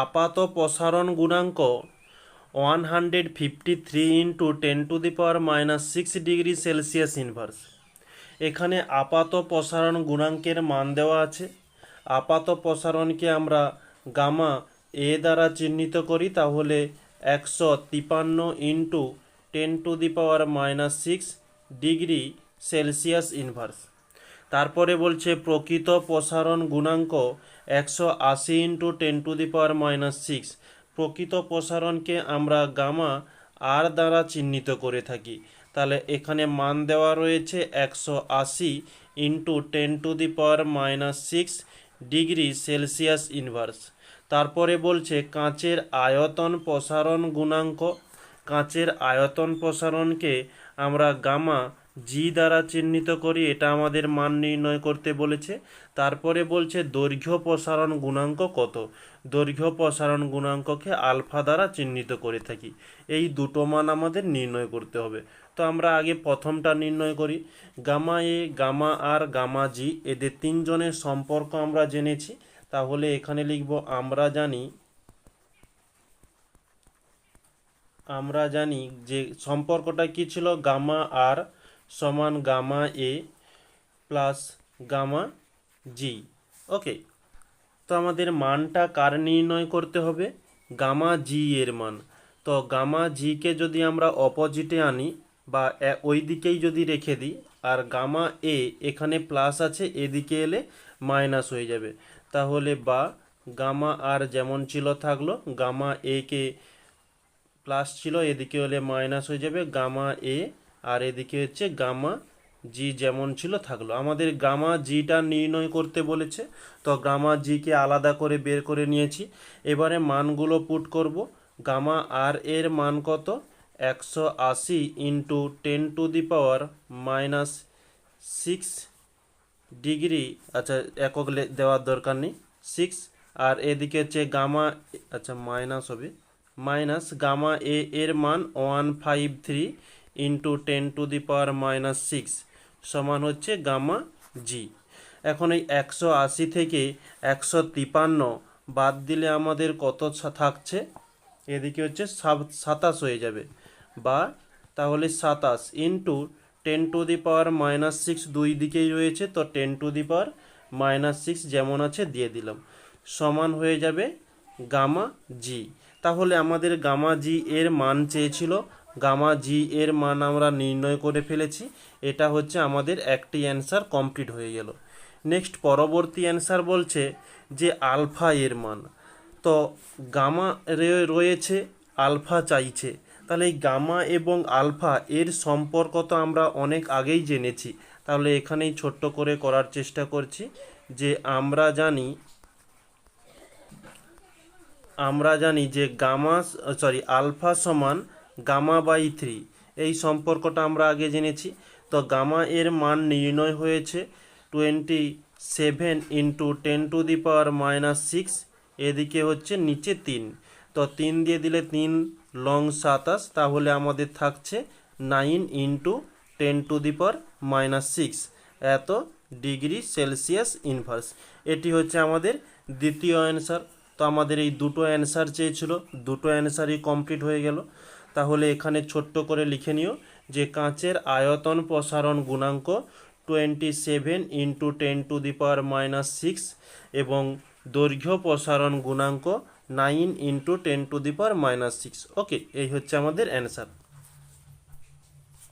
আপাত প্রসারণ গুণাঙ্ক one hundred fifty three into ten to the power minus six degree Celsius inverse এখানে আপাত প্রসারণ গুণাঙ্কের মান দেওয়া আছে। আপাত প্রসারণকে আমরা গামা এ দ্বারা চিহ্নিত করি, তাহলে একশো তিপান্ন into ten to the power minus six degree Celsius inverse তারপরে বলছে, প্রকৃত প্রসারণ গুণাঙ্ক একশো আশি into ten to the power minus six প্রকৃত প্রসারণকে আমরা গামা আর দ্বারা চিহ্নিত করে থাকি। তাহলে এখানে মান দেওয়া রয়েছে একশো আশি into ten to the power minus six degree Celsius inverse তারপরে বলছে, কাঁচের আয়তন প্রসারণ গুণাঙ্ক, কাঁচের আয়তন প্রসারণকে আমরা গামা জি দ্বারা চিহ্নিত করি, এটা আমাদের মান নির্ণয় করতে বলেছে। তারপরে বলছে, দৈর্ঘ্য প্রসারণ গুণাঙ্ক কত? দৈর্ঘ্য প্রসারণ গুণাঙ্ককে আলফা দ্বারা চিহ্নিত করে থাকি। এই দুটো মান আমাদের নির্ণয় করতে হবে। তো আমরা আগে প্রথমটা নির্ণয় করি। Gamma A, gamma R, gamma G, এদের তিনজনের সম্পর্ক আমরা জেনেছি। তাহলে এখানে লিখব, আমরা জানি আমরা জানি যে সম্পর্কটা কি ছিল? গামা আর সমান gamma A plus gamma G. Okay, তো আমাদের মানটা কার নির্ণয় করতে হবে? গামা জি এর মান। তো গামা জিকে যদি আমরা অপোজিটে আনি বা ওই দিকেই যদি রেখে দিই, আর গামা এ এখানে প্লাস আছে, এদিকে এলে মাইনাস হয়ে যাবে। তাহলে বা গামা আর যেমন ছিল থাকল, গামা এ কে প্লাস ছিল, এদিকে হলে মাইনাস হয়ে যাবে, গামা এ আর এদিকে হচ্ছে গামা জি যেমন ছিল থাকল। আমাদের গামা জিটা নির্ণয় করতে বলেছে, তো গামা জিকে আলাদা করে বের করে নিয়েছি। এবারে মানগুলো পুট করব। গামা আর এর মান কত? একশো আশি into ten to the power minus six degree আচ্ছা একক দেওয়ার দরকার নেই। সিক্স আর এদিকে হচ্ছে গামা আচ্ছা মাইনাস হবে। মাইনাস গামা এ এর মান one five three into ten to the power minus six সমান হচ্ছে গামা জি এখন এই একশো আশি থেকে একশো তিপান্ন বাদ দিলে আমাদের কত থাকছে? এদিকে হচ্ছে সাতাশ হয়ে যাবে। বা তাহলে সাতাশ into ten to the power minus six দুই দিকেই রয়েছে, তো ten to the power minus six যেমন আছে দিয়ে দিলাম। সমান হয়ে যাবে গামা জি তাহলে আমাদের গামা জি এর মান চেয়েছিল গামা জি এর মান আমরা নির্ণয় করে ফেলেছি। এটা হচ্ছে আমাদের একটি অ্যান্সার কমপ্লিট হয়ে গেল। নেক্সট পরবর্তী অ্যান্সার বলছে যে আলফা এর মান। তো গামা রয়েছে, আলফা চাইছে। তাহলে এই গামা এবং আলফা এর সম্পর্ক তো আমরা অনেক আগেই জেনেছি। তাহলে এখানেই ছোট্ট করে করার চেষ্টা করছি যে আমরা জানি আমরা জানি যে গামা, সরি, আলফা সমান গামা বাই থ্রি। এই সম্পর্কটা আমরা আগে জেনেছি। তো গামা এর মান নির্ণয় হয়েছে twenty seven into ten to the power minus six, এদিকে হচ্ছে নিচে তিন। তো তিন দিয়ে দিলে তিন লং সাতাশ, তাহলে আমাদের থাকছে nine into ten to the power minus six. এত ডিগ্রি সেলসিয়াস ইনভার্স। এটি হচ্ছে আমাদের দ্বিতীয় অ্যান্সার। তো আমাদের এই দুটো অ্যান্সার চেয়েছিল, দুটো অ্যান্সারই কমপ্লিট হয়ে গেল। তাহলে এখানে ছোট্ট করে লিখে নিও যে কাঁচের আয়তন প্রসারণ গুণাঙ্ক twenty seven into ten to the power minus six এবং দৈর্ঘ্য প্রসারণ গুণাঙ্ক nine into ten to the power minus six okay এই হচ্ছে আমাদের অ্যান্সার